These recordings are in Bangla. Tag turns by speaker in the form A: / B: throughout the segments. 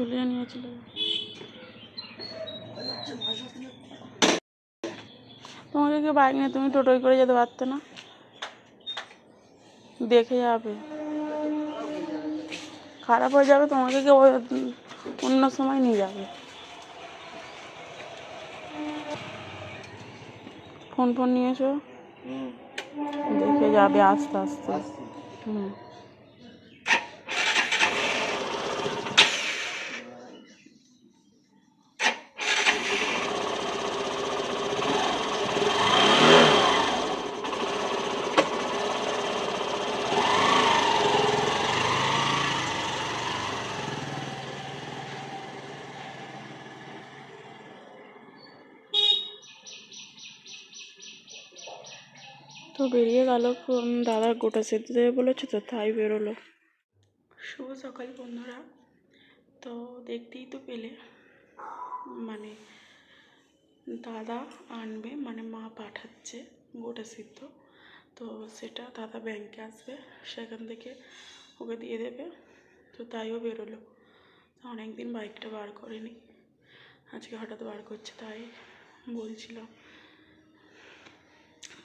A: চলে যাবে। তোমাকে কি বাইক নিয়ে তুমি টোটোয় করে যেতে পারতে না। দেখে যাবে। খারাপ হয়ে যাবে তোমাকে কি ওই অন্য সময় নিয়ে যাবে। ফোন ফোন নিয়ে এসো। দেখে যাবে আস্তে আস্তে। হুম। বেরিয়ে গেল দাদার গোটা সেদ্ধ দেবে বলেছে তো, তাই বেরোলো। শুভ সকাল বন্ধুরা। তো দেখতেই তো পেলে মানে দাদা আনবে মানে মা পাঠাচ্ছে গোটা সিদ্ধ। তো সেটা দাদা ব্যাংকে আসবে, সেখান থেকে ওকে দিয়ে দেবে। তো তাইও বেরোলো। অনেক দিন বাইকটা বার করেনি। আজকে হঠাৎ বার করছে, তাই বলছিলাম।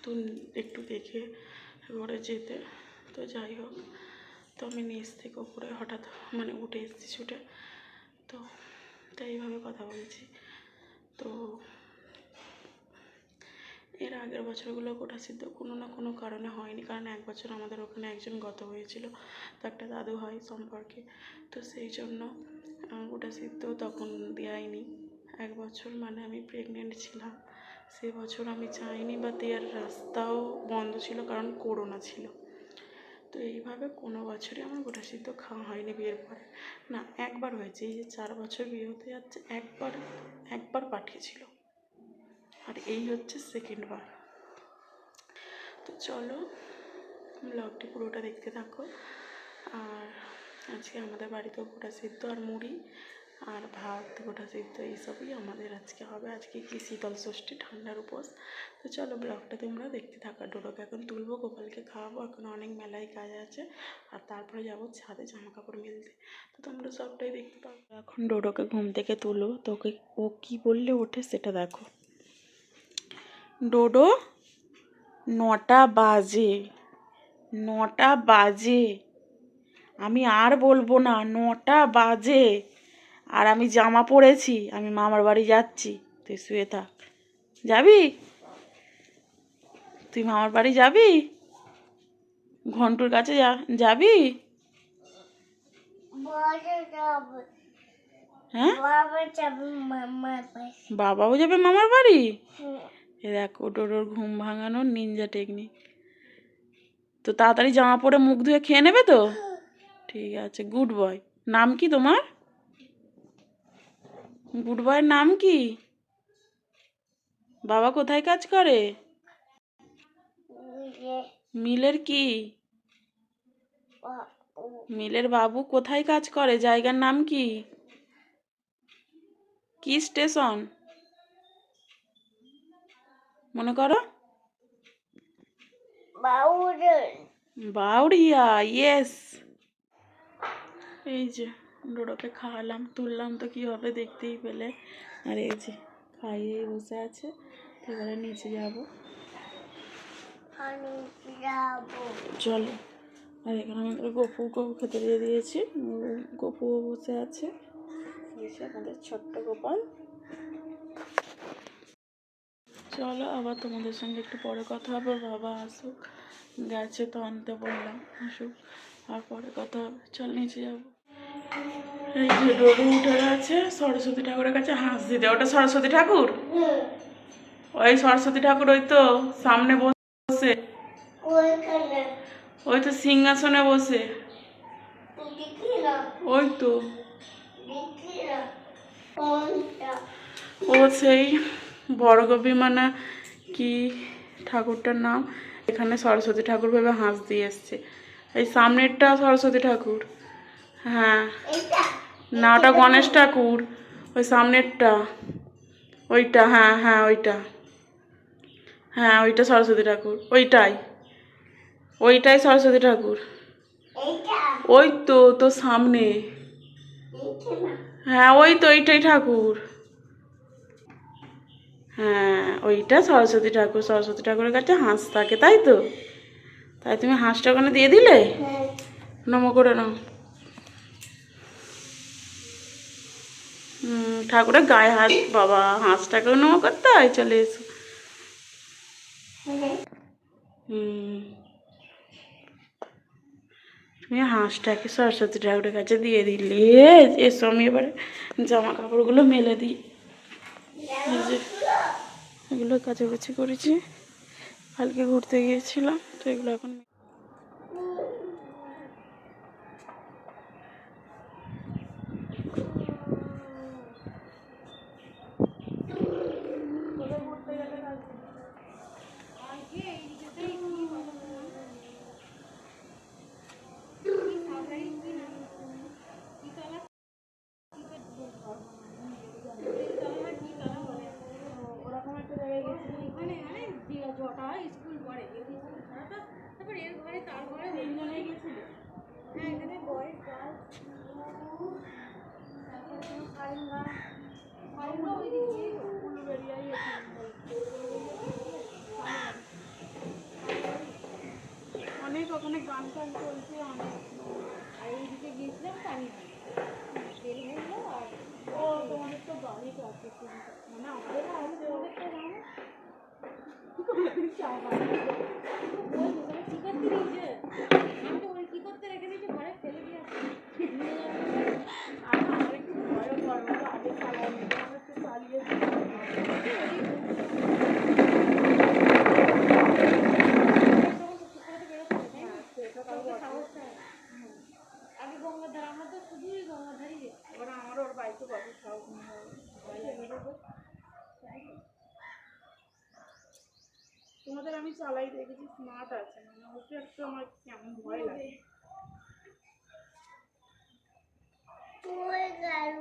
A: তো একটু দেখে ঘরে যেতে। তো যাই হোক, তো আমি নিচ থেকে উপরে হঠাৎ মানে উঠে এসেছি ছুটে। তো তাই এইভাবে কথা বলছি। তো এর আগের বছরগুলো গোটা সিদ্ধ কোনো না কোনো কারণে হয়নি। কারণ এক বছর আমাদের ওখানে একজন গত হয়েছিল, তো একটা দাদু হয় সম্পর্কে। তো সেই জন্য গোটা সিদ্ধ তখন দেয়নি এক বছর মানে আমি প্রেগনেন্ট ছিলাম। সে বছর আমি যাইনি বা দেওয়ার রাস্তাও বন্ধ ছিল, কারণ করোনা ছিল। তো এইভাবে কোনো বছরই আমার গোটা সিদ্ধ খাওয়া হয়নি বিয়ের পরে। না, একবার হয়েছে, এই যে চার বছর বিয়ে হতে যাচ্ছে, একবার একবার পাঠিয়েছিল। আর এই হচ্ছে সেকেন্ড বার। তো চলো ব্লগটি পুরোটা দেখতে থাকো। আর আজকে আমাদের বাড়িতেও গোটা সিদ্ধ আর মুড়ি। আর ভাত, গোটা সিদ্ধ এইসবই আমাদের আজকে হবে। আজকে কি শীতল ষষ্ঠী, ঠান্ডার উপোস। তো চলো ব্লগটা তোমরা দেখতে থাকো। ডোডোকে এখন তুলবো, গোপালকে খাওয়াবো। এখন অনেক মেলায় কাজ আছে। আর তারপরে যাব ছাদে জামা কাপড় মেলতে। তো তোমরা সবটাই দেখতে পাবে এখন ডোডোকে ঘুম থেকে তুলো তোকে ও কি বললে ওঠে সেটা দেখো। ডোডো, নটা বাজে। নটা বাজে। আমি আর বলব না, নটা বাজে। আর আমি জামা পরেছি আমি মামার বাড়ি যাচ্ছি তুই শুয়ে থাক। যাবি? তুই মামার বাড়ি যাবি? ঘন্টুর কাছে যা যাবি? হ্যাঁ? বাবাও যাবে মামার বাড়ি? এ দেখো ডোডোর ঘুম ভাঙানোর নিনজা টেকনিক তো তাড়াতাড়ি জামা পরে মুখ ধুয়ে খেয়ে নেবে তো? ঠিক আছে গুড বয় নাম কি তোমার? গুড বয়ের নাম কি? বাবা কোথায় কাজ করে? মিলের কি? মিলের বাবু কোথায় কাজ করে? জায়গার নাম কি? কি স্টেশন? মনে করো। বাউরিয়া ইয়েস এই যে। ডোডোকে খাওয়ালাম তুললাম তো কি হবে দেখতেই পেলে। আর এই যে খাইয়ে বসে আছে এবারে নিচে যাব। চলো। আর এখানে আমাদের গপুকেও খেতে দিয়ে দিয়েছি। গপুও বসে আছে। আমাদের ছোট্ট গোপাল। চলো আবার তোমাদের সঙ্গে একটু পরে কথা হবে। বাবা আসুক। গেছে তো আনতে বললাম আসুক। আর পরে কথা হবে। চল নিচে যাব। এই যে ডোডু উঠে গেছে সরস্বতী ঠাকুরের কাছে হাঁস দিতে ওটা সরস্বতী ঠাকুর? ওই সরস্বতী ঠাকুর ওই তো সামনে বসে। ওই তো সিংহাসনে বসে। ওই তো। ও সেই বড়গবি মানে কি ঠাকুরটার নাম? এখানে সরস্বতী ঠাকুর ভেবে হাঁস দিয়ে এসছে। এই সামনেরটা সরস্বতী ঠাকুর। হ্যাঁ। না ওটা গণেশ ঠাকুর। ওই সামনেরটা। ওইটা হ্যাঁ হ্যাঁ ওইটা। হ্যাঁ ওইটা সরস্বতী ঠাকুর। ওইটাই। ওইটাই সরস্বতী ঠাকুর। ওই তো তো সামনে। হ্যাঁ ওই তো ওইটাই ঠাকুর। হ্যাঁ ওইটা সরস্বতী ঠাকুর। সরস্বতী ঠাকুরের কাছে হাঁস থাকে তাই তো? তাই তুমি হাঁসটা ওখানে দিয়ে দিলে? নমো করে নাও। ঠাকুরের গায়ে হাত বাবা হাঁসটাকেও নমো করতে হয়? চলে এসো। তুমি হাঁসটাকে সরস্বতী ঠাকুরের কাছে দিয়ে দিলে। এসো আমি এবারে জামা কাপড়গুলো মেলে দিই। এগুলো কাছাকাছি করেছি। কালকে ঘুরতে গিয়েছিলাম তো এগুলো এখন ওরকম একটা জায়গায় গেছিলাম
B: মানে মানে যে জটা স্কুল পড়ে যেহেতু স্কুল ছাড়াটা তারপর এর ঘরে তার ঘরে
A: তিনজনেই গেছিলে
B: হ্যাঁ এখানে বয়েজ গার্লস তারপর কোনো কারেঙ্গা কারেঙ্গা ওই দিক দিয়ে
A: উলুবেড়িয়ায় অনেক ওখানে গান টান চলছে, অনেক।
B: আর এইদিকে গিয়েছিলাম পানি তেল আর
A: ও, তোমাদের তো বাড়ি কাছে মানে আমাদের আছে
B: ওদেরটা জানো।
A: কোনোদিন চা বানাতে
B: বলছি তুমি কি করতে দিয়েছে আমি তো ওই কি করতে রেখে দিয়েছি ঘরে ফেলে দিয়ে আসছি নিয়ে যাব
A: আর আমার একটু ভয়ও করে ওটা আগে চালাই আমার একটু চালিয়ে সেটা তো বটে।
B: আগে গঙ্গাধার আমরা তো শুধুই গঙ্গাধারই যেতাম
A: এবার আমার ওর বাড়িতে কত শখ তোমাদের আমি চালাই দেখেছি স্মার্ট আছে মানে ওকে একটু আমার কেমন ভয় লাগে। পড়ে গেল।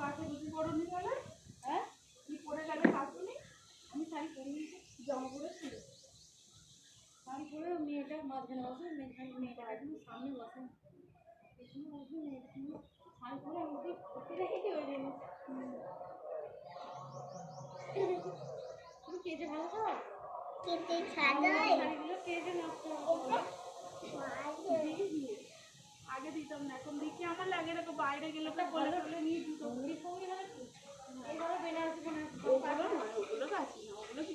A: কাছে বুঝি তাহলে? হ্যাঁ? পড়ে গেলে
B: আমি শাড়ি শাড়ি পরে মেয়েটা মাঝখানে বসে মেয়েটা মেয়েটা একদম সামনে বসে। পেছনে বসে মেয়েটা কিন্তু শাড়ি পরে আমি ওকে ওকে ওই জন্য তুমি কেটে ভালো খাও
C: কেটে
B: শাড়িগুলো কেটে নষ্ট
A: আগে দিতাম না এখন দেখি আমার লাগে? এরকম বাইরে গেলে তো বলে বলে নিয়ে দুটো
B: সঙ্গী সঙ্গী হলে কি? বেনারসি বেনারসি
A: ওগুলো গাছি না ওগুলো কি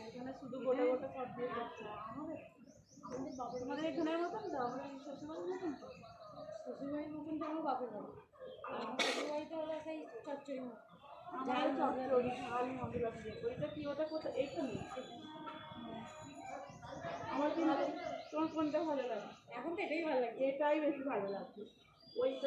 A: এখানে শুধু গোটা গোটা সব দিয়ে এখানের মতন তো আমরা শ্বশুরবাড়ির মতন তো
B: শ্বশুরবাড়ির মতন তো আমার বাপের বাড়ি আর আমার শ্বশুরবাড়িতে হলো সেই চচ্চড়ি মতো
A: ওইটা কি ওটা কোথায় এইখানে আমার কিন্তু তোমার কোনটা ভালো লাগে
B: এখন তো এটাই ভালো লাগে
A: এটাই বেশি ভালো লাগছে ওইটা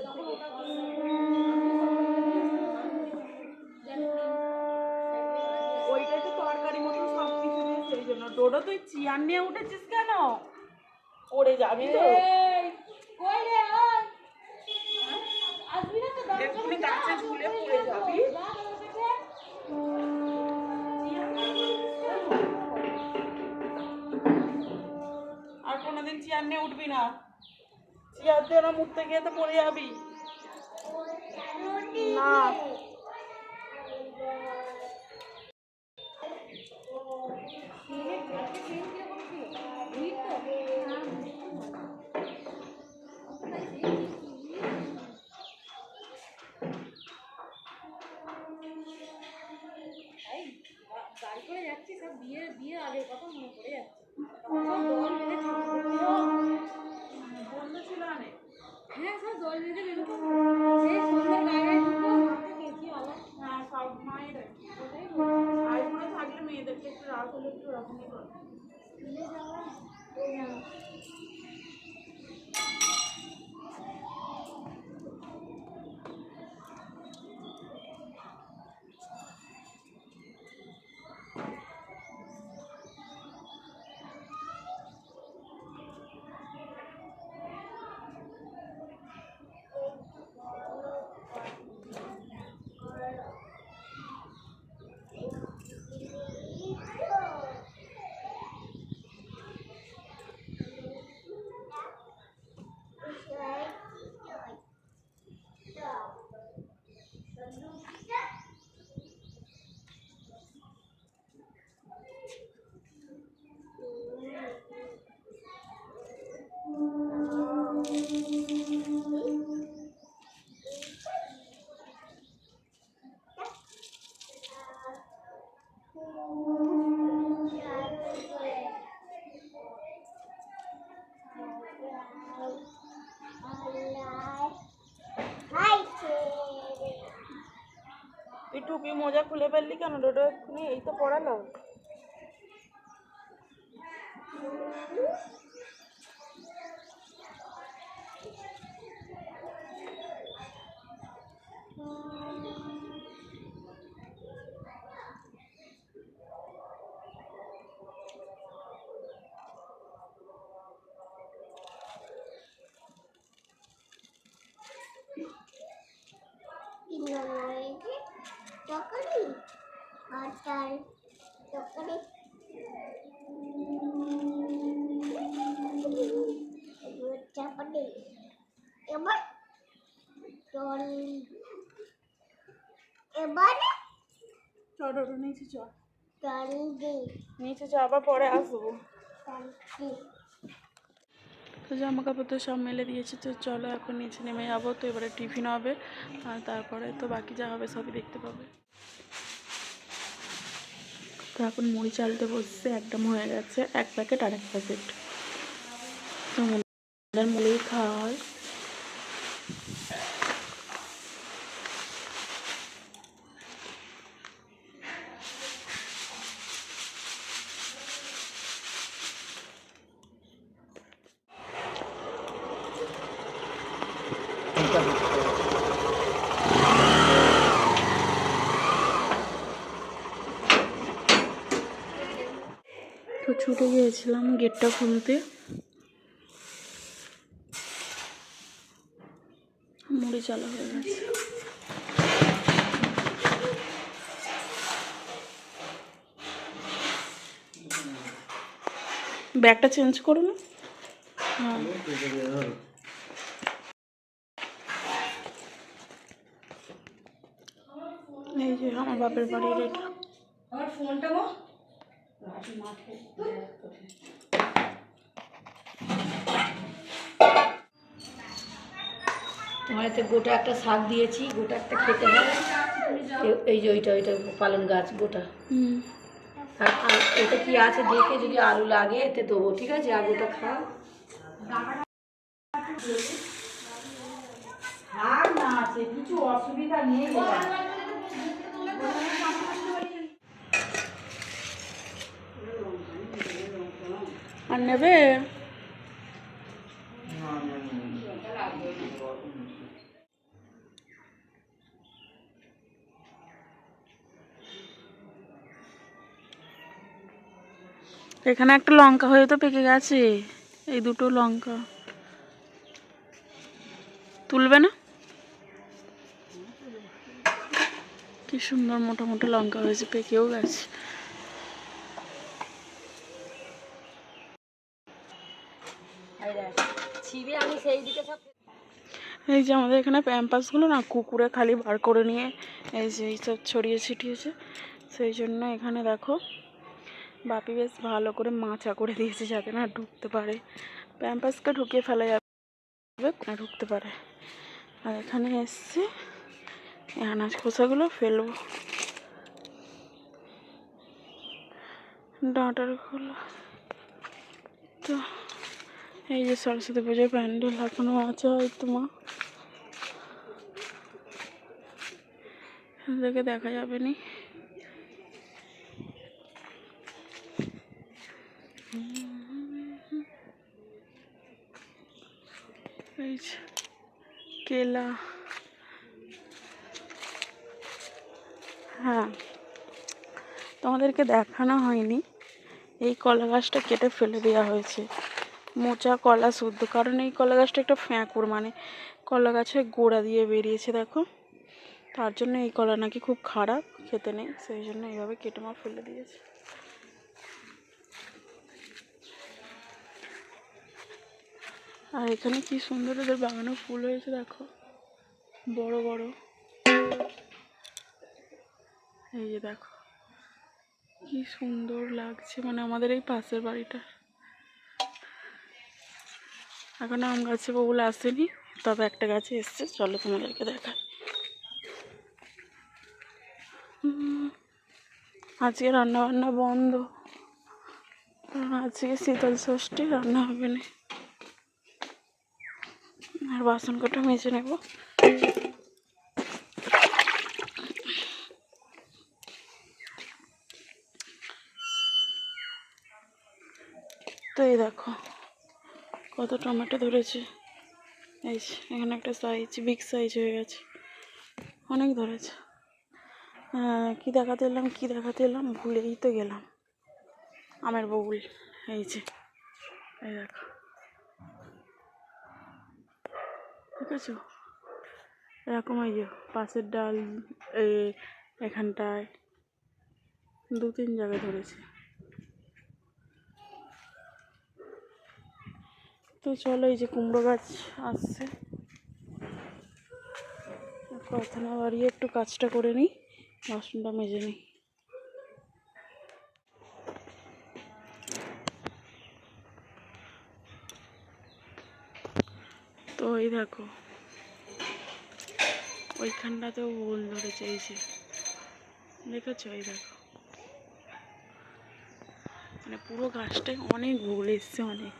A: সেই জন্য ডোডো তুই চেয়ার নিয়ে উঠেছিস কেন? পড়ে যাবি তো। এক্ষুনি গাছে ঝুলে পড়ে যাবি। আর কোনোদিন চেয়ার নিয়ে উঠবি না। চেয়ার দিয়ে ওরা মুখতে গিয়ে তো পড়ে যাবি। না।
B: যাচ্ছি সব বিয়ে বিয়ে আগের কথা মনে পড়ে যাচ্ছে? দল বেঁধে
A: বন্ধ ছিল অনেক
B: হ্যাঁ সব দল বেঁধে বেরোতো। সেই সন্ধ্যে গায়ে ঢুকবো হাতে গেছি
A: হ্যাঁ সব মায়ের আর মনে থাকলে মেয়েদেরকে একটু রাগ হলে একটু রকমই করে টুপি মোজা খুলে ফেললি কেন? ওটা এক্ষুনি এই তো পড়ালো ওটা নিচে চ। নিচে চ আবার পরে আসব। তো জামা কাপড় তো সব মেলে দিয়েছি তো চলো এখন নিচে নেমে যাব। তো এবারে টিফিন হবে আর তারপরে তো বাকি যা হবে সবই দেখতে পাবে। তো এখন মুড়ি চালতে বসছে একদম হয়ে গেছে এক প্যাকেট আর এক প্যাকেট। তো মুড়ি খাওয়া হয় তো গিয়েছিলাম গেটটা খুলতে। মুড়ি চালা হয়ে গেছে। ব্যাগটা চেঞ্জ করো না। হ্যাঁ। এই যে আমার বাপের বাড়ির এটা।
B: আমার ফোনটা
D: তোমার এতে গোটা একটা শাক দিয়েছি গোটা একটা খেতে হয় এই যে ওইটা ওইটা পালন গাছ গোটা।
A: হুম।
D: আর আর এটা কি আছে দেখে যদি আলু লাগে এতে দেবো ঠিক আছে? আর গোটা খাও। আর না আছে কিছু অসুবিধা নেই
A: আর নেবে? এখানে একটা লঙ্কা হয়ে তো পেকে গেছে। এই দুটো লঙ্কা। তুলবে না? কি সুন্দর মোটা মোটা লঙ্কা হয়েছে, পেকেও গেছে
D: এই দেখ, ছিঁড়ে আমি
A: এই যে আমাদের এখানে প্যাম্পাসগুলো না কুকুরে খালি বার করে নিয়ে এই যে এইসব ছড়িয়ে ছিটিয়েছে। সেই জন্য এখানে দেখো বাপি বেশ ভালো করে মাচা করে দিয়েছে যাতে না ঢুকতে পারে। প্যাম্পাসকে ঢুকিয়ে ফেলা যাবে, না ঢুকতে পারে। আর এখানে এসছে আনাজ খোসাগুলো ফেলব। ডাঁটারগুলো তো এই যে সরস্বতী পুজোর প্যান্ডেল এখনও আছে হয়তো মা। দেখে দেখা যাবে নি। কেলা। হ্যাঁ তোমাদেরকে দেখানো হয়নি। এই কলা গাছটা কেটে ফেলে দেওয়া হয়েছে। মোচা, কলা শুদ্ধ। কারণ এই কলা গাছটা একটা ফ্যাঁকুর মানে কলা গাছের গোড়া দিয়ে বেরিয়েছে, দেখো। তার জন্য এই কলা নাকি খুব খারাপ, খেতে নেই, সেই জন্য এইভাবে কেটে মা ফেলে দিয়েছে। আর এখানে কি সুন্দর ওদের বাগানে ফুল হয়েছে, দেখো। বড় বড়। এই যে দেখো, কি সুন্দর লাগছে মানে আমাদের এই পাশের বাড়িটা। এখনও আম গাছে বউল আসেনি, তবে একটা গাছে এসছে, চলো তোমাদেরকে দেখাই। আজকে রান্না বান্না বন্ধ। কারণ আজকে শীতল ষষ্ঠী, রান্না হবে না। আর বাসন কটা মেজে নেব। তো এই দেখো। কত টমেটো ধরেছে। এই এখানে একটা সাইজ বিগ সাইজ হয়ে গেছে। অনেক ধরেছে। কি দেখাতে এলাম, কী দেখাতে এলাম? ভুলেই তো গেলাম। আমের বউল এই যে, এই দেখো। ঠিক আছে এরকম এই যে, পাশের ডাল এখানটায় দু তিন জায়গায় ধরেছে। তো চলো এই যে কুমড়ো গাছ আসছে। কথা না বাড়িয়ে একটু কাজটা করে নিই, বাসনটা মেজে নিই। তো এই দেখো, ওইখানটাতেও ভুল ধরেছে, এই যে। দেখেছ? এই দেখো। মানে পুরো গাছটায় অনেক ভুল এসছে, অনেক।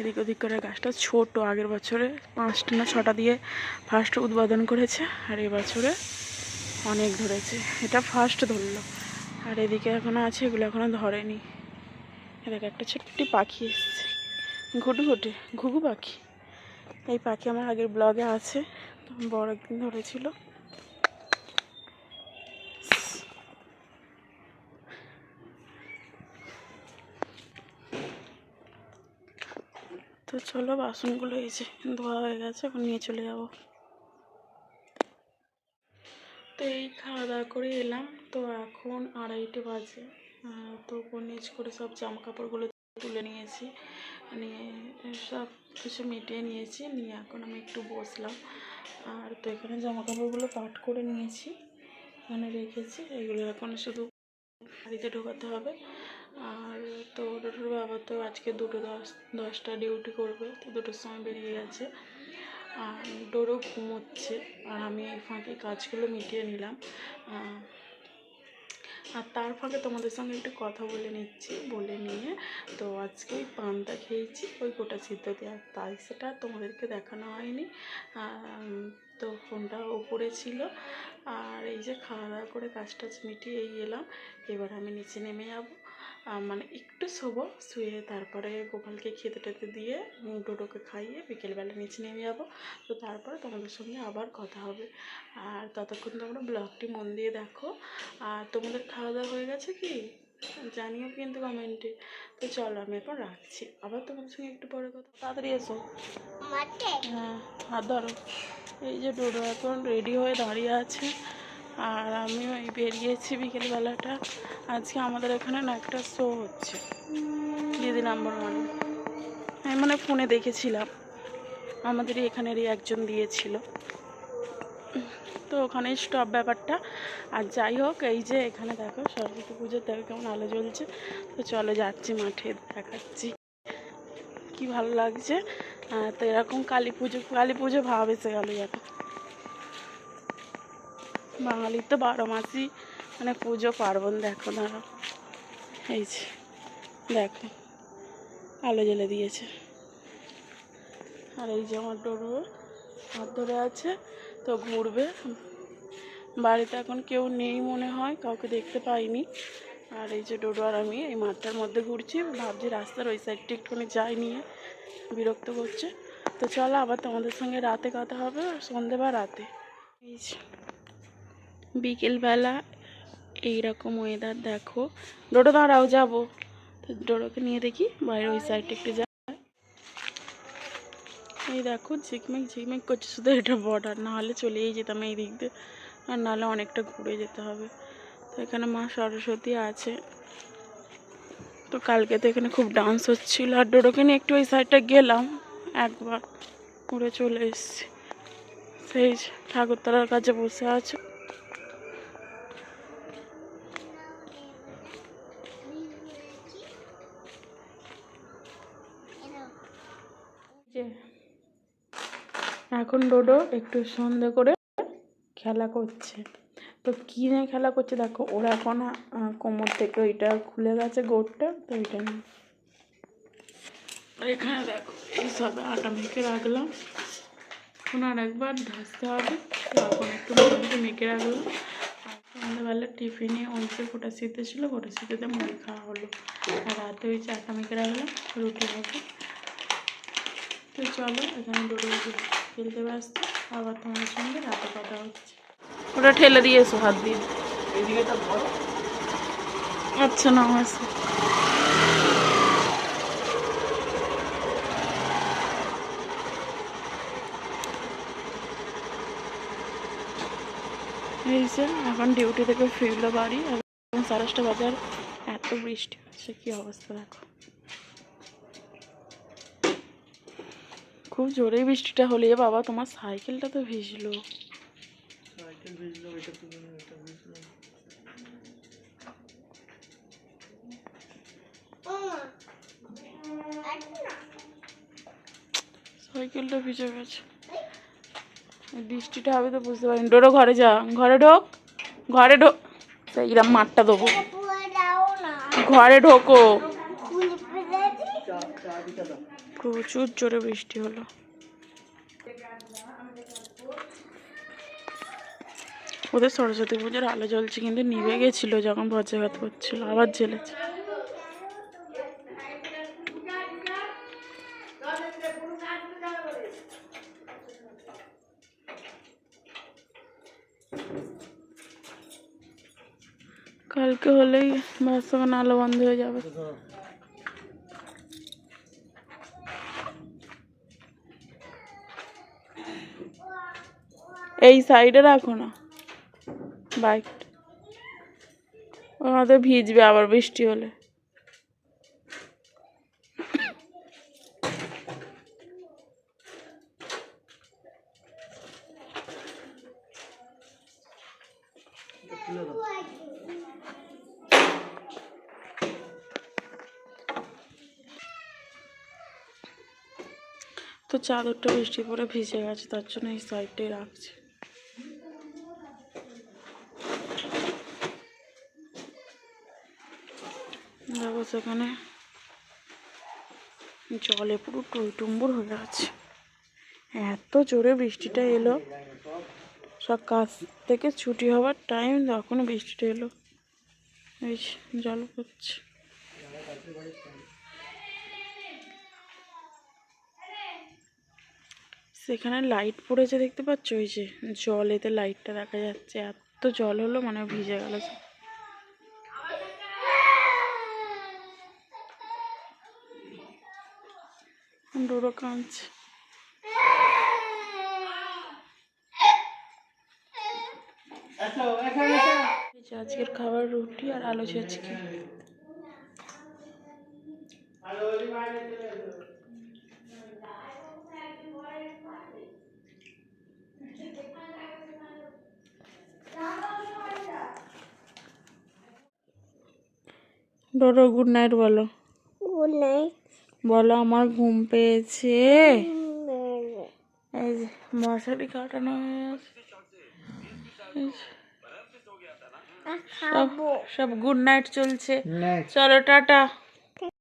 A: এদিক ওদিক করে গাছটা ছোট আগের বছরে পাঁচটা না ছটা দিয়ে ফার্স্ট উদ্বোধন করেছে, আর এবছরে অনেক ধরেছে। এটা ফার্স্ট ধরলো। আর এদিকে এখনও আছে, এগুলো এখনও ধরেনি। এদিকে একটা ছোট্ট পাখি এসছে। ঘুটু ঘুটে, ঘুঘু পাখি। এই পাখি আমার আগের ব্লগে আছে, বড় একদিন ধরেছিল। চলো, বাসনগুলো এই যে ধোয়া হয়ে গেছে, এখন নিয়ে চলে যাব। তো এই খাওয়া দাওয়া করে এলাম। তো এখন আড়াইটে বাজে। তো কনিজ করে সব জামা কাপড়গুলো তুলে নিয়েছি। নিয়ে সব কিছু মিটিয়ে নিয়েছি। নিয়ে এখন আমি একটু বসলাম। আর তো এখানে জামা কাপড়গুলো পাট করে নিয়েছি। এখানে রেখেছি। এগুলো এখন শুধু বাড়িতে ঢোকাতে হবে। আর তো ডোটোর বাবা তো আজকে দুটো দশ, দশটা ডিউটি করবে, তো দুটোর সময় বেরিয়ে গেছে। আর ডোরও ঘুমোচ্ছে, আর আমি এই ফাঁকে কাজগুলো মিটিয়ে নিলাম। আর তার ফাঁকে তোমাদের সঙ্গে একটু কথা বলে নিচ্ছি, বলে নিয়ে। তো আজকে ওই পান্তা খেয়েছি, ওই গোটা সিদ্ধ দেওয়া তাই সেটা তোমাদেরকে দেখানো হয়নি। তো ফোনটা ওপরে ছিল, আর এই যে খাওয়া দাওয়া করে কাজ টাজ মিটিয়ে এলাম। এবার আমি নিচে নেমে যাব। মানে একটু শোবো শুয়ে তারপরে গোপালকে খেতে টেতে দিয়ে টোটোকে খাইয়ে বিকেলবেলা নিচে নেমে যাব। তো তারপরে তোমাদের সঙ্গে আবার কথা হবে। আর ততক্ষণ তোমরা ব্লগটি মন দিয়ে দেখো। আর তোমাদের খাওয়া দাওয়া হয়ে গেছে কি? জানিও কিন্তু কমেন্টে। তো চলো আমি এখন রাখছি। আবার তোমাদের সঙ্গে একটু পরে কথা তাড়াতাড়ি এসো। হ্যাঁ হাত ধরো এই যে ডোডো এখন রেডি হয়ে দাঁড়িয়ে আছে। আর আমি ওই বেরিয়েছি বিকেলবেলাটা। আজকে আমাদের এখানে না একটা শো হচ্ছে। দিদি নাম্বার ওয়ান আমি মানে ফোনে দেখেছিলাম। আমাদেরই এখানেরই একজন দিয়েছিল। তো ওখানে স্টপ ব্যাপারটা। আর যাই হোক, এই যে এখানে দেখো সরস্বতী পুজোর দেখো কেমন আলো জ্বলছে। তো চলো যাচ্ছি মাঠে, দেখাচ্ছি। কি ভালো লাগছে। তো এরকম কালী পুজো কালী পুজো ভাব এসে গেলো যেন বাঙালির তো বারো মাসই মানে পুজো, পার্বণ, দেখো ধরো এই যে, দেখো, আলো জ্বেলে দিয়েছে। আর এই যে আমার ডোরো, হাত ধরে আছে, তো ঘুরবে। বাড়িতে এখন কেউ নেই মনে হয়, কাউকে দেখতে পাইনি। আর এই যে ডোডো আর আমি এই মাঠটার মধ্যে ঘুরছি, ভাবছি রাস্তার ওই সাইডটা একটুখানি যাই নিয়ে বিরক্ত করছে। তো চলো আবার তোমাদের সঙ্গে রাতে কথা হবে সন্ধে বা রাতে। এই বিকেলবেলা এইরকম ওয়েদার দেখো। ডোডো, দাঁড়াও, যাব। তো ডোডোকে নিয়ে দেখি, বাইরে ওই সাইডটা একটু যাই এই দেখো, ঝিকমিক ঝিকমিক করছে শুধু এটা বর্ডার না হলে চলেই যেতাম এই দিক দিয়ে। আর নাহলে অনেকটা ঘুরে যেতে হবে। তো এখানে মা সরস্বতী আছে। তো কালকে তো এখানে খুব ডান্স হচ্ছিল। আর ডোডোকে নিয়ে একটু ওই সাইডটা গেলাম। একবার ঘুরে চলে এসছি। সেই যে ঠাকুরতলার কাছে বসে আছে। যে এখন ডোডো একটু সন্ধে করে খেলা করছে। তো কী নিয়ে খেলা করছে দেখো, ওরা এখন কোমর থেকে ওইটা খুলে গেছে গোড়টা, তো ওইটা নিয়ে। এখানে দেখো, এই সবে আটা মেখে রাখলাম। এখন আর একবার ধাসতে হবে। এখন একটু মোটামুটি মেখে রাখলাম। আর সন্ধ্যাবেলা টিফিনে ওই যে গোটা শীতে ছিল, গোটা শীতেতে মুড়ি খাওয়া হলো। আর রাতে ওই যে আটা মেখে রাখলাম, রুটি হবে। তো চলো, এখানে ডোডো খেলতে ব্যস্ত, আবার তোমার সঙ্গে রাতে কথা হচ্ছে। ওটা ঠেলে দিয়ে এসো হাত দিয়ে। আচ্ছা না আছে। এই যে, এখন ডিউটি থেকে ফিরলো বাড়ি সাড়ে আটটা বাজার, এত বৃষ্টি হচ্ছে কি অবস্থা দেখো। খুব জোরে বৃষ্টিটা হলে বাবা তোমার সাইকেলটা তো ভিজলো। সাইকেলটা ভিজে গেছে। বৃষ্টিটা হবে তো বুঝতে পারিনি। ডোরো ঘরে যা ঘরে ঢোক ঘরে ঢোক। সেইরাম মাঠটা দেবো।
C: পুরো দাও না।
A: ঘরে ঢোকো। প্রচুর জোরে বৃষ্টি হলো। ওদের সরস্বতী পুজোর আলো জ্বলছে, কিন্তু নিভে গেছিল যখন বজ্রাঘাত করছিল, আবার জ্বেলেছে। কালকে হলেই বাস্তবান আলো বন্ধ হয়ে যাবে। এই সাইডে রাখো না। বাইক ওদের ভিজবে আবার বৃষ্টি হলে। তো চাদরটা বৃষ্টি পরে ভিজে গেছে, তার জন্য এই সাইডটাই রাখছে। সেখানে জলে পুরো টইটুম্বুর হয়ে আছে। এত জোরে বৃষ্টিটা এলো। সব কাজ থেকে ছুটি হওয়ার টাইম তখন বৃষ্টিটা এলো। এই জল পড়ছে। সেখানে লাইট পড়েছে দেখতে পাচ্ছ? ওই যে জলেতে লাইটটা দেখা যাচ্ছে। এত জল হলো মানে ভিজে গেল সব। ডোরো কাঁদছে আজকের খাবার রুটি আর আলু ছেচকি। ডোরো গুড নাইট বলো।
C: Good night.
A: বলো আমার ঘুম পেয়েছে। এই যে মশারি কাটানো হয়ে আছে সব সব গুড নাইট চলছে। চলো টাটা।